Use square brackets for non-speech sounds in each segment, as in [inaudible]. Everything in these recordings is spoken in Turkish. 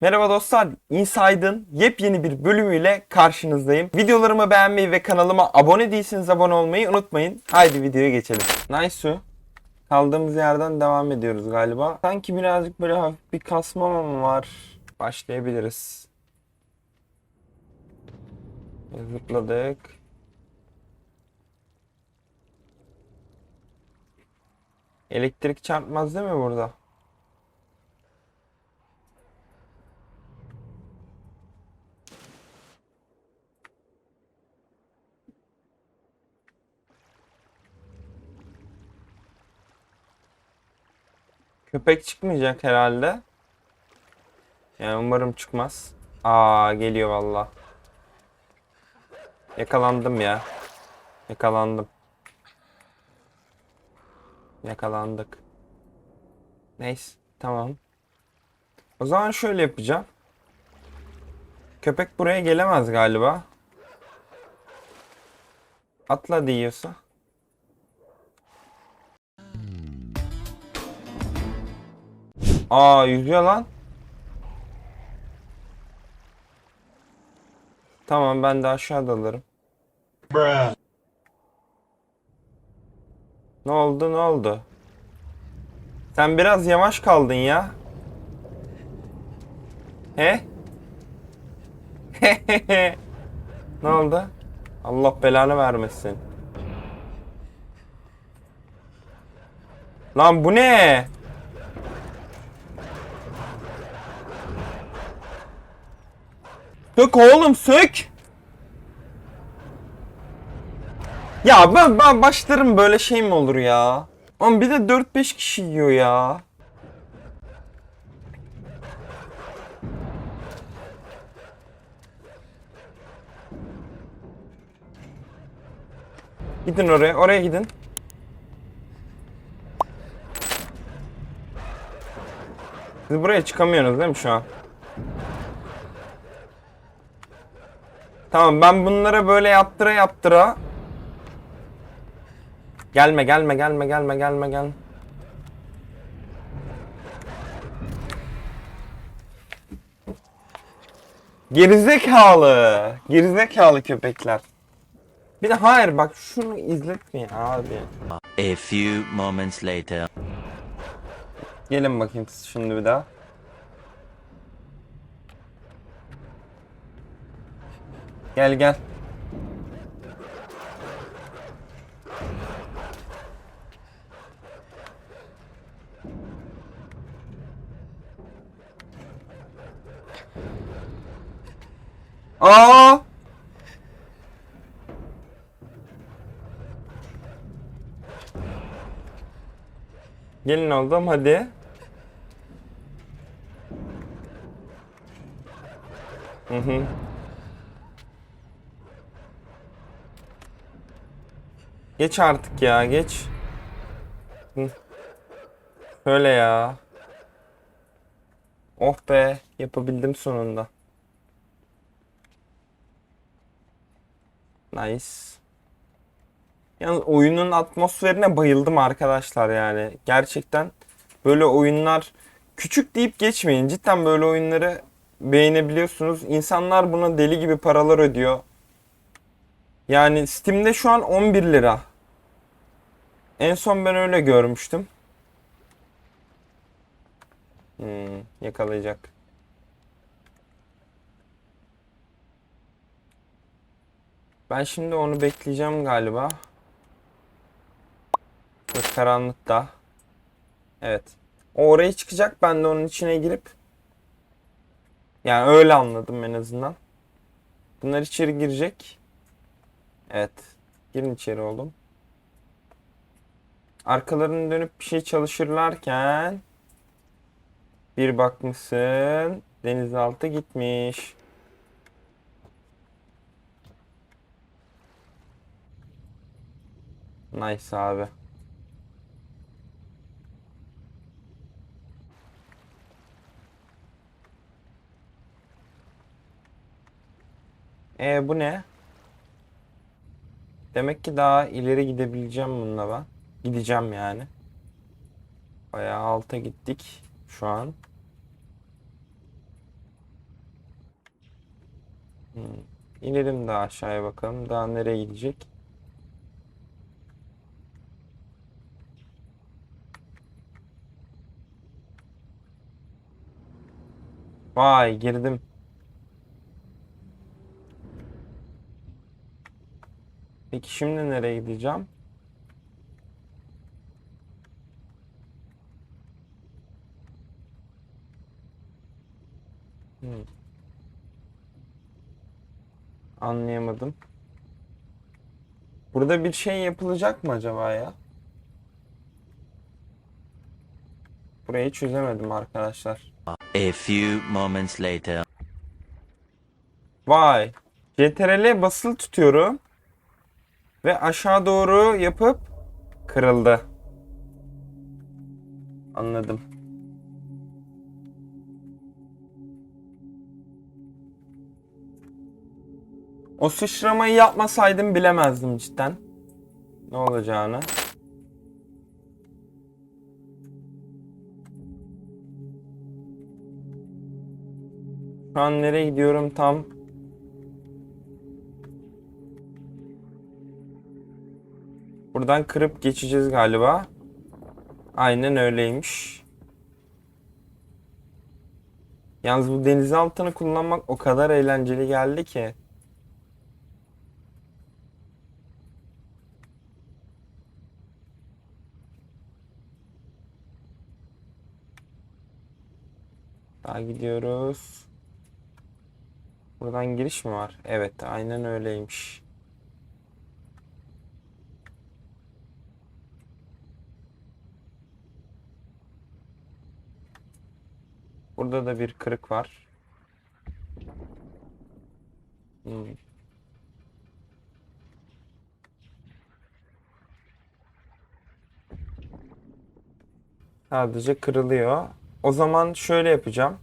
Merhaba dostlar, Inside'ın yepyeni bir bölümüyle karşınızdayım. Videolarımı beğenmeyi ve kanalıma abone değilseniz abone olmayı unutmayın. Haydi videoya geçelim. Nice. Kaldığımız yerden devam ediyoruz galiba. Sanki birazcık böyle hafif bir kasma mı var? Başlayabiliriz. Zıpladık. Elektrik çarpmaz değil mi burada? Köpek çıkmayacak herhalde. Yani umarım çıkmaz. Aa geliyor valla. Yakalandım ya. Yakalandım. Yakalandık. Neyse tamam. O zaman şöyle yapacağım. Köpek buraya gelemez galiba. Atla diyorsa. Aa yüzüyor lan. Tamam ben de aşağıda alırım. Ne oldu ne oldu? Sen biraz yavaş kaldın ya. He? [laughs] ne oldu? Allah belanı vermesin. Lan bu ne? Sök oğlum sök. Ya ben, ben başlarım böyle şey mi olur ya? Ama bir de 4-5 kişi yiyor ya. Gidin oraya, oraya gidin. Siz buraya çıkamıyorsunuz değil mi şu an? Tamam ben bunlara böyle yaptıra yaptıra Gelme gelme gelme gelme gelme gelme Gerizekalı Gerizekalı köpekler. Bir de hayır bak şunu izletmeyin abi. A few moments later. Gelin bakayım siz şimdi bir daha Gel gel Aa! Gelin oldum hadi. Hı hı. Geç artık ya geç. Hı. Şöyle ya. Oh be yapabildim sonunda. Nice. Yalnız oyunun atmosferine bayıldım arkadaşlar yani. Gerçekten böyle oyunlar küçük deyip geçmeyin. Cidden böyle oyunları beğenebiliyorsunuz. İnsanlar buna deli gibi paralar ödüyor. Yani Steam'de şu an 11 lira. En son ben öyle görmüştüm. Hmm, yakalayacak. Ben şimdi onu bekleyeceğim galiba. Çok karanlıkta. Evet. O oraya çıkacak. Ben de onun içine girip yani öyle anladım en azından. Bunlar içeri girecek. Evet. Girin içeri oğlum. Arkalarını dönüp bir şey çalışırlarken bir bakmışsın denizaltı gitmiş. Nice abi. E bu ne? Demek ki daha ileri gidebileceğim bununla ben. Gideceğim yani. Bayağı alta gittik şu an. Hmm. İnelim daha aşağıya bakalım. Daha nereye gidecek? Vay girdim. Peki şimdi nereye gideceğim? Hmm. Anlayamadım. Burada bir şey yapılacak mı acaba ya? Burayı çözemedim arkadaşlar. A few moments later. Vay. CTRL'e basılı tutuyorum. Ve aşağı doğru yapıp kırıldı. Anladım. O sıçramayı yapmasaydım bilemezdim cidden. Ne olacağını. Şu an nereye gidiyorum tam Buradan kırıp geçeceğiz galiba. Aynen öyleymiş. Yalnız bu denizaltını kullanmak o kadar eğlenceli geldi ki. Daha gidiyoruz. Buradan giriş mi var? Evet, aynen öyleymiş. Burada da bir kırık var. Hmm. Sadece kırılıyor. O zaman şöyle yapacağım.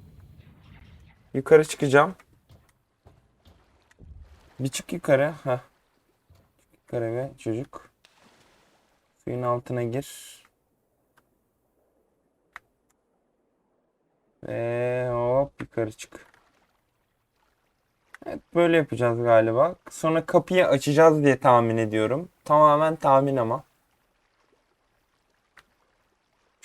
Yukarı çıkacağım. Bir çık yukarı. Heh. Yukarı ve çocuk. Suyun altına gir. Ve hop yukarı çık. Evet böyle yapacağız galiba. Sonra kapıyı açacağız diye tahmin ediyorum. Tamamen tahmin ama.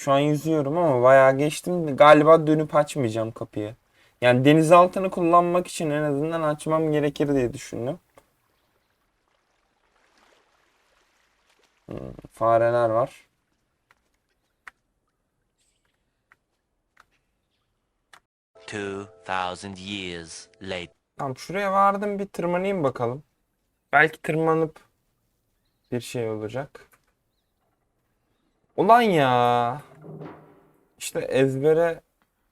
Şu an yüzüyorum ama bayağı geçtim. Galiba dönüp açmayacağım kapıyı. Yani denizaltını kullanmak için en azından açmam gerekir diye düşündüm. Hmm, fareler var. Two thousand years later. Tamam şuraya vardım bir tırmanayım bakalım. Belki tırmanıp bir şey olacak. Ulan ya. İşte ezbere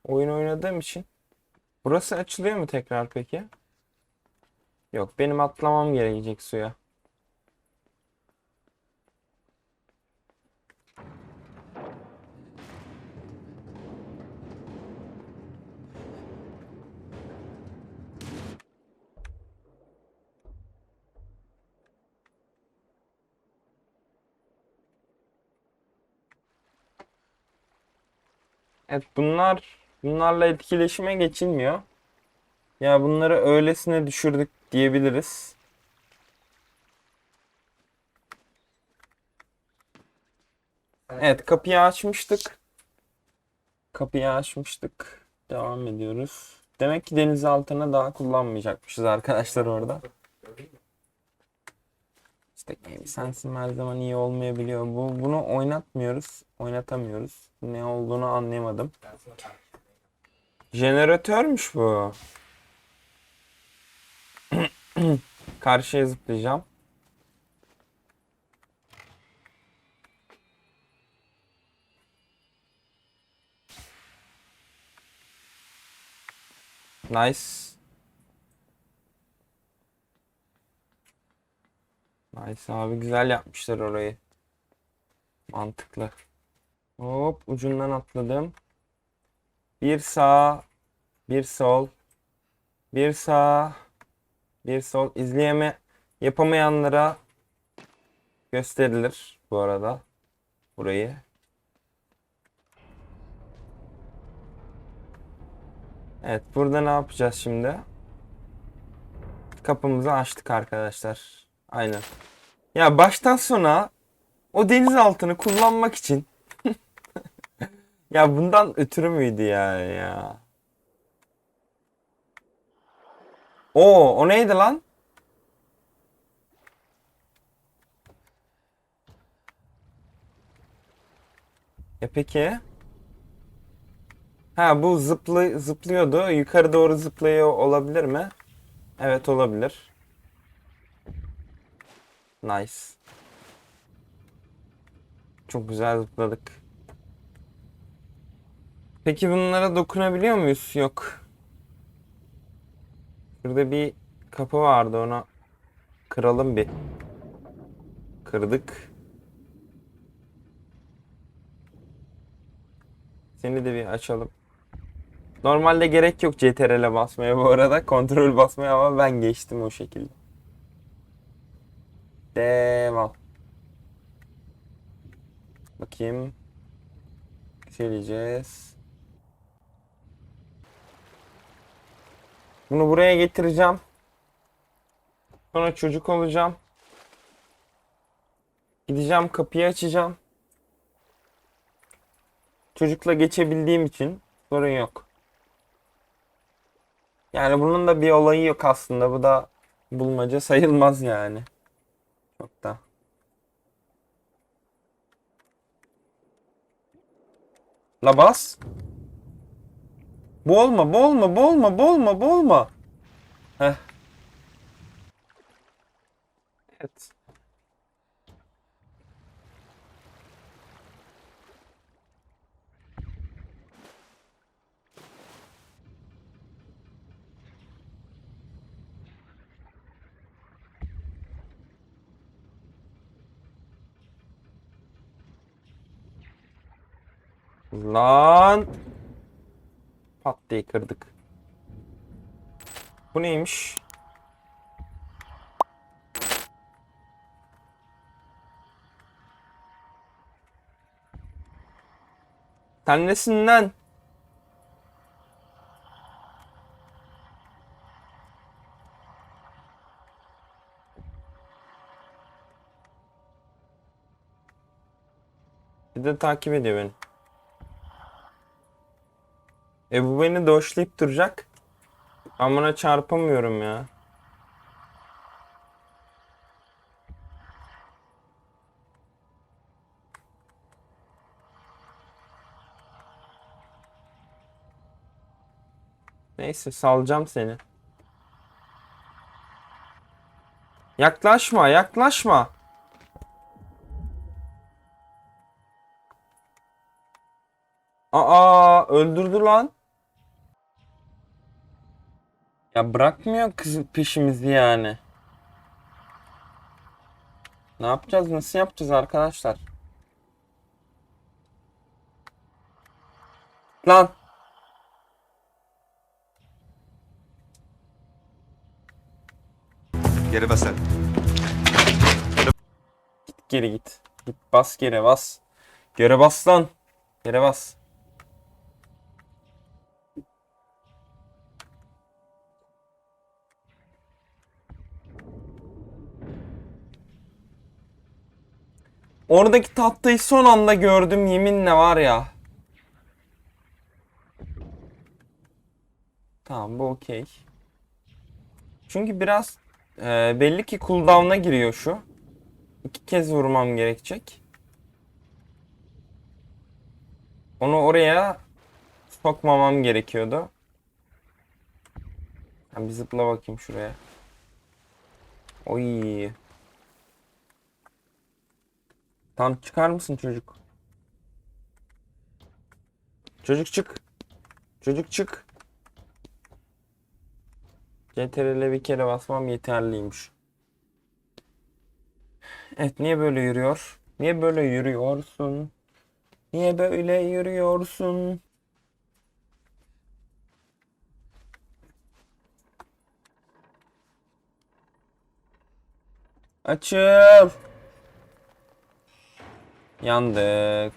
oyun oynadığım için. Burası açılıyor mu tekrar peki? Yok benim atlamam gerekecek suya. Evet bunlar bunlarla etkileşime geçilmiyor. Ya bunları öylesine düşürdük diyebiliriz. Evet kapıyı açmıştık. Kapıyı açmıştık. Devam ediyoruz. Demek ki denizaltını daha kullanmayacakmışız arkadaşlar orada. Game sensin her zaman iyi olmayabiliyor. Bu, bunu oynatmıyoruz. Oynatamıyoruz. Ne olduğunu anlayamadım. Jeneratörmüş bu. [clears throat] Karşıya zıplayacağım. Nice. Nice abi güzel yapmışlar orayı. Mantıklı. Hop ucundan atladım. Bir sağ, bir sol, bir sağ, bir sol. İzleyeme yapamayanlara gösterilir bu arada burayı. Evet burada ne yapacağız şimdi? kapımızı açtık arkadaşlar. Aynen. Ya baştan sona o denizaltını kullanmak için [laughs] ya bundan ötürü müydü ya ya? Oo, o neydi lan? E peki. Ha bu zıplı zıplıyordu. Yukarı doğru zıplıyor olabilir mi? Evet olabilir. Nice. Çok güzel zıpladık. Peki bunlara dokunabiliyor muyuz? Yok. Şurada bir kapı vardı ona kıralım bir. Kırdık. Seni de bir açalım. Normalde gerek yok CTRL'e basmaya bu arada. Kontrol basmaya ama ben geçtim o şekilde. Devam. Bakayım. Söyleyeceğiz. Bunu buraya getireceğim. Sonra çocuk olacağım. Gideceğim kapıyı açacağım. Çocukla geçebildiğim için sorun yok. Yani bunun da bir olayı yok aslında. Bu da bulmaca sayılmaz yani. Çok. La bas. Olma, bu olma, bu olma. Heh. Evet. Lan. Pat diye kırdık. Bu neymiş? Sen nesin? Bir de takip ediyor beni. E bu beni doşlayıp duracak. Ben buna çarpamıyorum ya. Neyse salacağım seni. Yaklaşma, yaklaşma. Aa, öldürdü lan. Ya bırakmıyor kız peşimizi yani. Ne yapacağız? Nasıl yapacağız arkadaşlar? Lan. Geri bas sen. Git geri git. Git bas geri bas. Geri bas lan. Geri bas. Oradaki tahtayı son anda gördüm yeminle var ya. Tamam bu okey. Çünkü biraz e, belli ki cooldown'a giriyor şu. İki kez vurmam gerekecek. Onu oraya sokmamam gerekiyordu. Ben bir zıpla bakayım şuraya. Oy. Tam çıkar mısın çocuk? Çocuk çık. Çocuk çık. CTRL'e bir kere basmam yeterliymiş. Evet niye böyle yürüyor? Niye böyle yürüyorsun? Niye böyle yürüyorsun? Açıl. Yandık.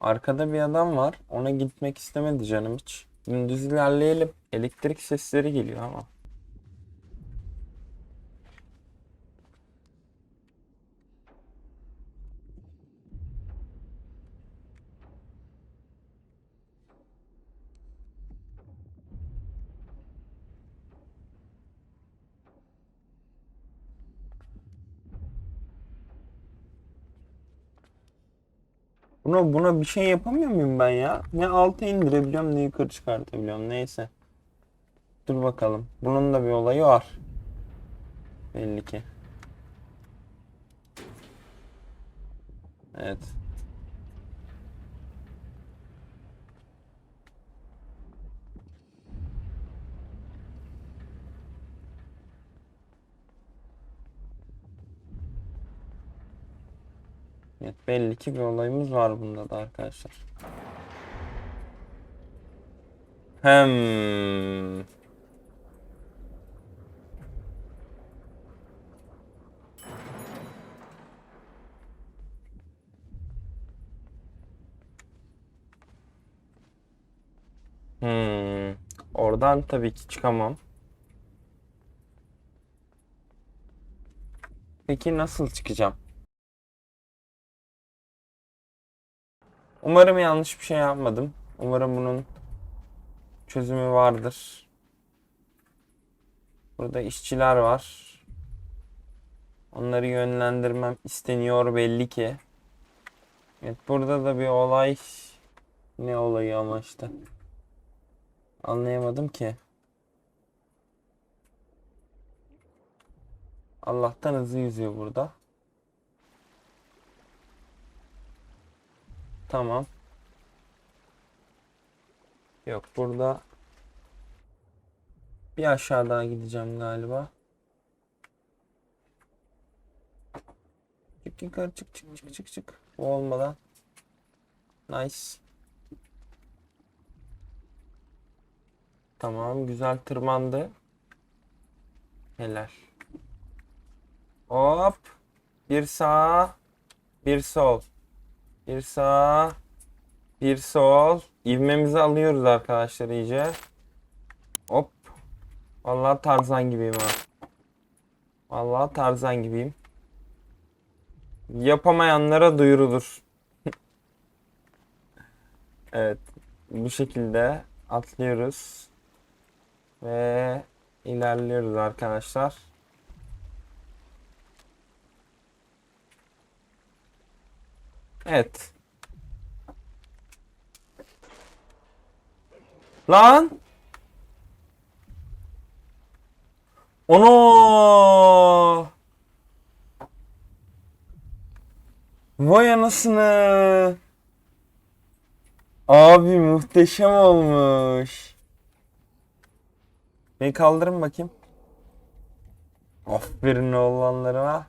Arkada bir adam var. Ona gitmek istemedi canım hiç. Gündüz ilerleyelim. Elektrik sesleri geliyor ama. Buna, buna bir şey yapamıyor muyum ben ya? Ne alta indirebiliyorum ne yukarı çıkartabiliyorum. Neyse. Dur bakalım. Bunun da bir olayı var. Belli ki. Evet. Evet belli ki bir olayımız var bunda da arkadaşlar. Hem. Hmm. Oradan tabii ki çıkamam. Peki nasıl çıkacağım? Umarım yanlış bir şey yapmadım. Umarım bunun çözümü vardır. Burada işçiler var. Onları yönlendirmem isteniyor belli ki. Evet burada da bir olay. Ne olayı ama işte. Anlayamadım ki. Allah'tan hızlı yüzüyor burada. Tamam. Yok burada bir aşağı daha gideceğim galiba. Çık yukarı çık çık çık çık çık. Bu olmadan. Nice. Tamam güzel tırmandı. Helal. Hop. Bir sağ, bir sol. Bir sağ, bir sol. İvmemizi alıyoruz arkadaşlar iyice. Hop. Vallahi Tarzan gibiyim ha. Vallahi Tarzan gibiyim. Yapamayanlara duyurulur. [laughs] Evet. Bu şekilde atlıyoruz. Ve ilerliyoruz arkadaşlar. Evet. Lan! Ono! Vay anasını! Abi muhteşem olmuş. Beni kaldırın bakayım. Aferin oğlanlarıma.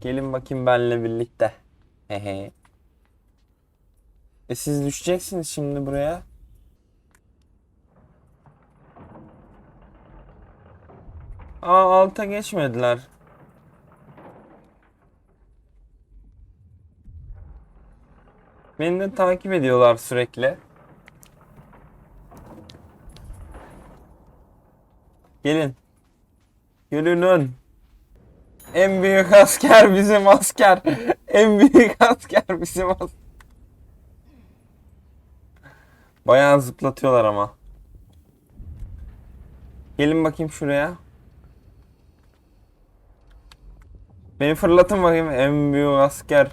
Gelin bakayım benle birlikte. Hehe. E siz düşeceksiniz şimdi buraya. Aa alta geçmediler. Beni de takip ediyorlar sürekli. Gelin. Yürünün. En büyük asker bizim asker. En büyük asker bizim asker. Bayağı zıplatıyorlar ama. Gelin bakayım şuraya. Beni fırlatın bakayım en büyük asker.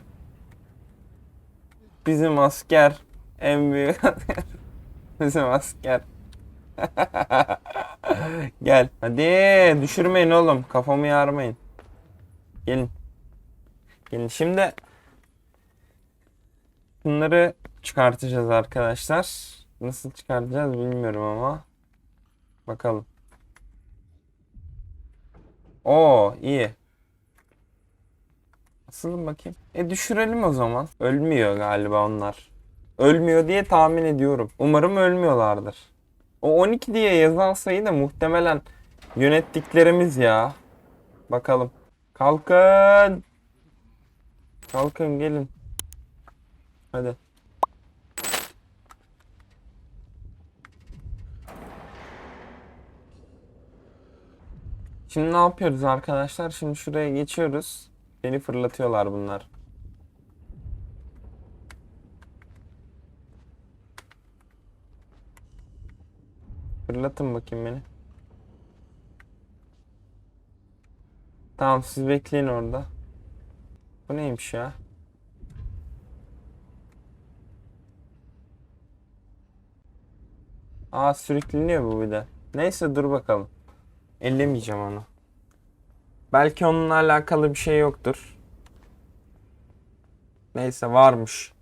Bizim asker. En büyük asker. [laughs] Bizim asker. [laughs] Gel. Hadi düşürmeyin oğlum. Kafamı yarmayın. Gelin. Gelin. Şimdi bunları çıkartacağız arkadaşlar. Nasıl çıkartacağız bilmiyorum ama. Bakalım. Oo iyi. Asılın bakayım. E düşürelim o zaman. Ölmüyor galiba onlar. Ölmüyor diye tahmin ediyorum. Umarım ölmüyorlardır. O 12 diye yazan sayı da muhtemelen yönettiklerimiz ya. Bakalım. Kalkın. Kalkın gelin. Hadi. Şimdi ne yapıyoruz arkadaşlar? Şimdi şuraya geçiyoruz. Beni fırlatıyorlar bunlar. Fırlatın bakayım beni. Tamam siz bekleyin orada. Bu neymiş ya? Aa sürükleniyor bu bir de. Neyse dur bakalım. Ellemeyeceğim onu. Belki onunla alakalı bir şey yoktur. Neyse varmış.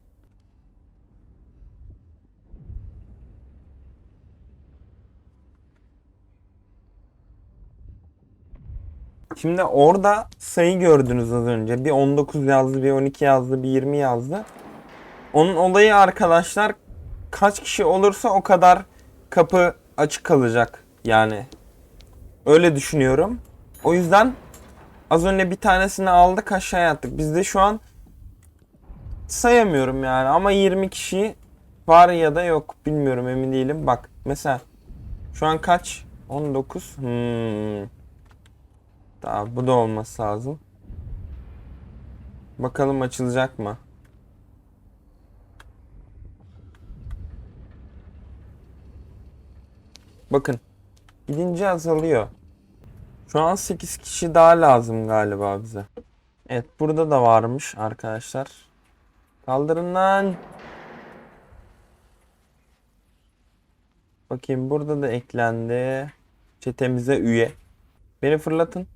Şimdi orada sayı gördünüz az önce. Bir 19 yazdı, bir 12 yazdı, bir 20 yazdı. Onun olayı arkadaşlar kaç kişi olursa o kadar kapı açık kalacak. Yani öyle düşünüyorum. O yüzden az önce bir tanesini aldık aşağıya attık. Bizde şu an sayamıyorum yani ama 20 kişi var ya da yok bilmiyorum emin değilim. Bak mesela şu an kaç? 19. Hmm. Tamam bu da olması lazım. Bakalım açılacak mı? Bakın. Gidince azalıyor. Şu an 8 kişi daha lazım galiba bize. Evet burada da varmış arkadaşlar. Kaldırın lan. Bakayım burada da eklendi. Çetemize üye. Beni fırlatın.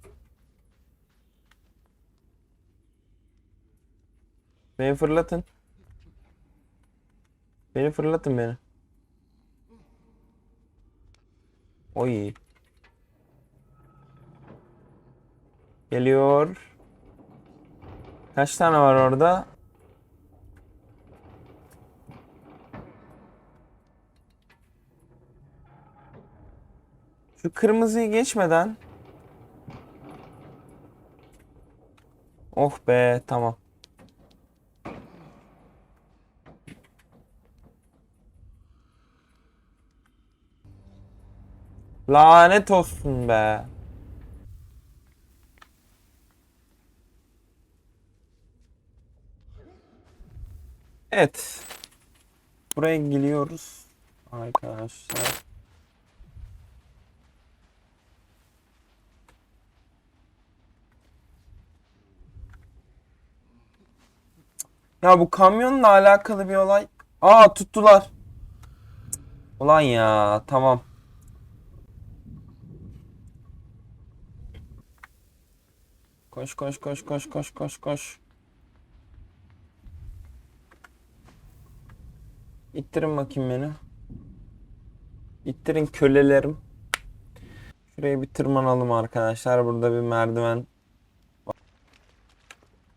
Beni fırlatın. Beni fırlatın beni. Oy. Geliyor. Kaç tane var orada? Şu kırmızıyı geçmeden. Oh be tamam. Lanet olsun be. Evet. Buraya geliyoruz. Arkadaşlar. Ya bu kamyonla alakalı bir olay. Aa tuttular. Ulan ya tamam. Koş koş koş koş koş koş koş. İttirin bakayım beni. İttirin kölelerim. Şuraya bir tırmanalım arkadaşlar. Burada bir merdiven.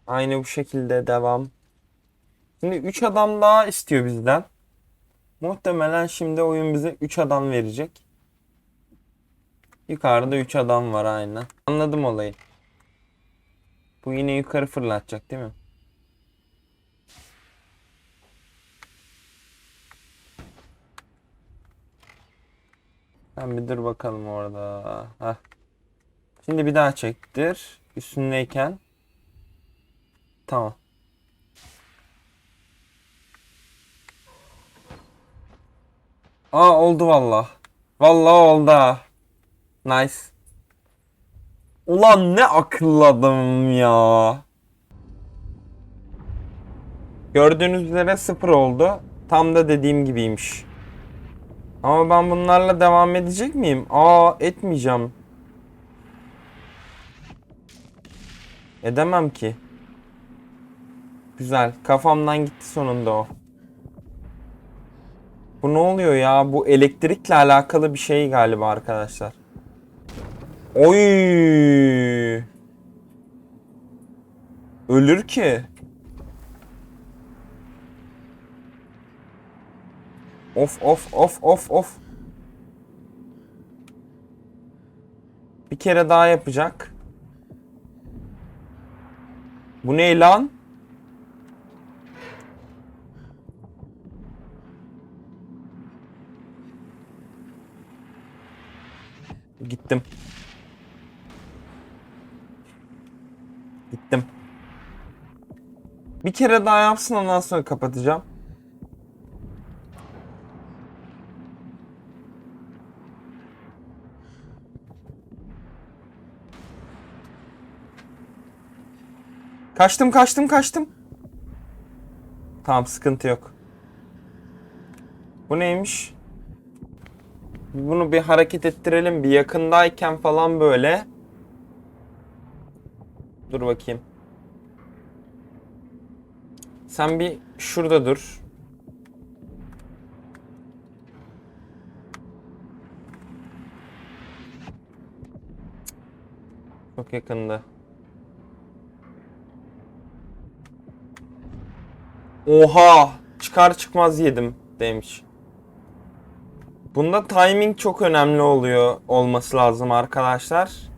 Aynı bu şekilde devam. Şimdi 3 adam daha istiyor bizden. Muhtemelen şimdi oyun bize 3 adam verecek. Yukarıda 3 adam var aynen. Anladım olayı. Bu yine yukarı fırlatacak değil mi? Sen bir dur bakalım orada. Heh. Şimdi bir daha çektir. Üstündeyken. Tamam. Aa oldu valla. Valla oldu. Nice. Ulan ne akılladım ya. Gördüğünüz üzere sıfır oldu. Tam da dediğim gibiymiş. Ama ben bunlarla devam edecek miyim? Aa etmeyeceğim. Edemem ki. Güzel. Kafamdan gitti sonunda o. Bu ne oluyor ya? Bu elektrikle alakalı bir şey galiba arkadaşlar. Oy. Ölür ki. Of of of of of. Bir kere daha yapacak. Bu ne lan? Gittim. Gittim. Bir kere daha yapsın ondan sonra kapatacağım. Kaçtım kaçtım kaçtım. Tamam sıkıntı yok. Bu neymiş? Bunu bir hareket ettirelim bir yakındayken falan böyle. Dur bakayım. Sen bir şurada dur. Çok yakında. Oha! Çıkar çıkmaz yedim demiş. Bunda timing çok önemli oluyor olması lazım arkadaşlar.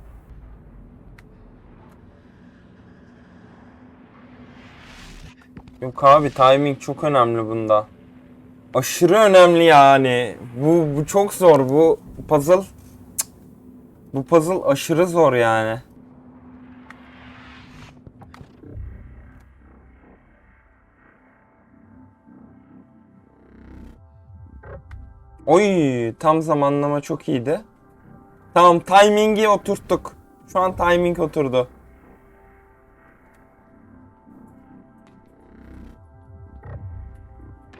Yok abi timing çok önemli bunda. Aşırı önemli yani. Bu, bu çok zor. Bu puzzle bu puzzle aşırı zor yani. Oy tam zamanlama çok iyiydi. Tamam timingi oturttuk. Şu an timing oturdu.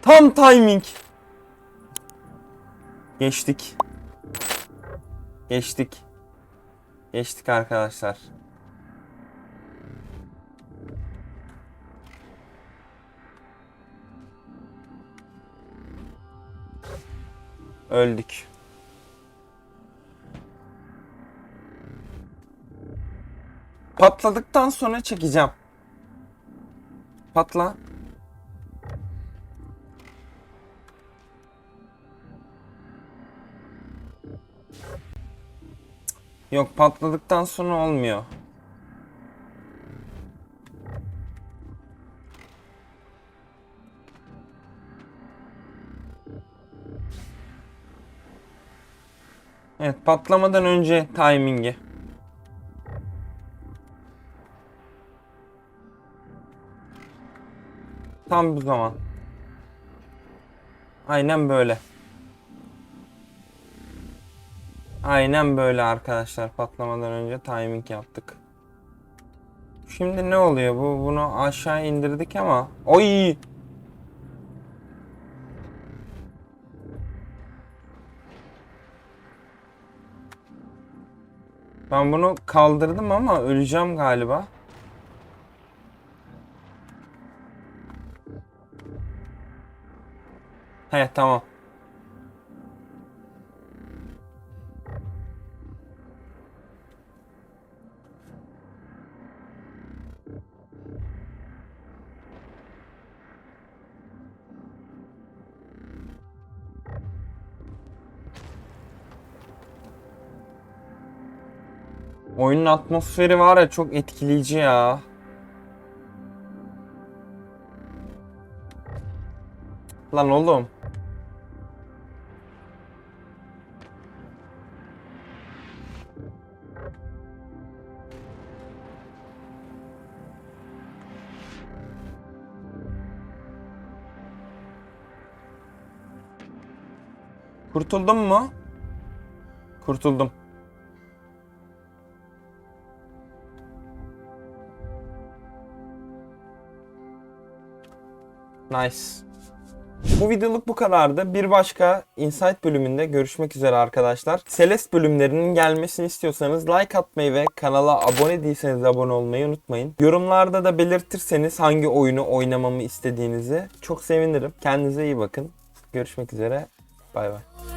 Tam timing. Geçtik. Geçtik. Geçtik arkadaşlar. Öldük. Patladıktan sonra çekeceğim. Patla. Yok patladıktan sonra olmuyor. Evet patlamadan önce timingi. Tam bu zaman. Aynen böyle. Aynen böyle arkadaşlar. Patlamadan önce timing yaptık. Şimdi ne oluyor? Bu bunu aşağı indirdik ama. Oy! Ben bunu kaldırdım ama öleceğim galiba. He tamam. Oyunun atmosferi var ya çok etkileyici ya. Lan oğlum. Kurtuldum mu? Kurtuldum. Nice. Bu videoluk bu kadardı. Bir başka Insight bölümünde görüşmek üzere arkadaşlar. Celeste bölümlerinin gelmesini istiyorsanız like atmayı ve kanala abone değilseniz abone olmayı unutmayın. Yorumlarda da belirtirseniz hangi oyunu oynamamı istediğinizi çok sevinirim. Kendinize iyi bakın. Görüşmek üzere. Bay bay.